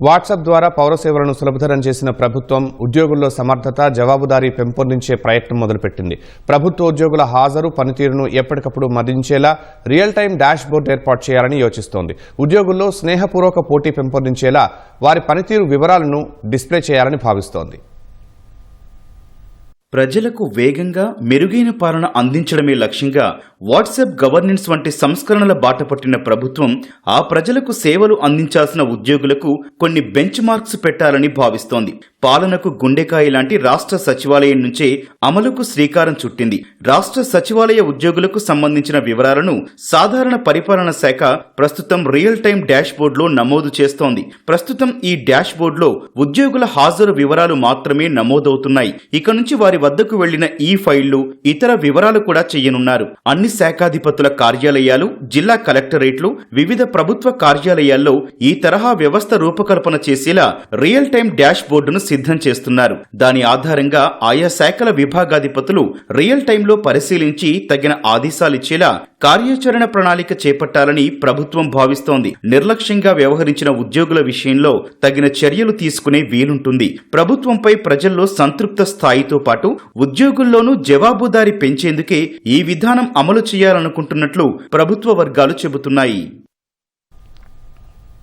WhatsApp ద్వారా పౌర సేవలను సులభతరం చేసిన ప్రభుత్వం ఉద్యోగుల్లో సమర్థత జవాబుదారీ పెంపొందించే ప్రయత్నం మొదలుపెట్టింది. ప్రభుత్వ ఉద్యోగుల హాజరు పనితీరును ఎప్పటికప్పుడు మదించేలా రియల్ టైం డాష్ బోర్డు ఏర్పాటు చేయాలని యోచిస్తోంది. ఉద్యోగుల్లో స్నేహపూర్వక పోటీ పెంపొందించేలా వారి పనితీరు వివరాలను డిస్ప్లే చేయాలని భావిస్తోంది. ప్రజలకు వేగంగా మెరుగైన పాలన అందించడమే లక్ష్యంగా వాట్సాప్ గవర్నెన్స్ వంటి సంస్కరణల బాట పట్టిన ప్రభుత్వం ఆ ప్రజలకు సేవలు అందించాల్సిన ఉద్యోగులకు కొన్ని బెంచ్ మార్క్స్ పెట్టాలని భావిస్తోంది. పాలనకు గుండెకాయ లాంటి రాష్ట్ర సచివాలయం నుంచే అమలుకు శ్రీకారం చుట్టింది. రాష్ట్ర సచివాలయ ఉద్యోగులకు సంబంధించిన వివరాలను సాధారణ పరిపాలన శాఖ ప్రస్తుతం రియల్ టైం డాష్ బోర్డులో నమోదు చేస్తోంది. ప్రస్తుతం ఈ డాష్ బోర్డులో ఉద్యోగుల హాజరు వివరాలు మాత్రమే నమోదవుతున్నాయి. ఇక నుంచి వారి వద్దకు వెళ్ళిన ఈ ఫైళ్ళు ఇతర వివరాలు కూడా చేయనున్నారు అన్ని శాఖాధిపతుల కార్యాలయాలు జిల్లా కలెక్టరేట్లు వివిధ ప్రభుత్వ కార్యాలయాల్లో ఈ తరహా వ్యవస్థ రూపకల్పన చేసేలా రియల్ టైం డాష్ బోర్డును సిద్ధం చేస్తున్నారు. దాని ఆధారంగా ఆయా శాఖల విభాగాధిపతులు రియల్ టైంలో పరిశీలించి తగిన ఆదేశాలిచ్చేలా కార్యాచరణ ప్రణాళిక చేపట్టాలని ప్రభుత్వం భావిస్తోంది. నిర్లక్ష్యంగా వ్యవహరించిన ఉద్యోగుల విషయంలో తగిన చర్యలు తీసుకునే వీలుంటుంది. ప్రభుత్వంపై ప్రజల్లో సంతృప్త స్థాయితో పాటు ఉద్యోగుల్లోనూ జవాబుదారీ పెంచేందుకే ఈ విధానం అమలు చేయాలనుకుంటున్నట్లు ప్రభుత్వ వర్గాలు చెబుతున్నాయి.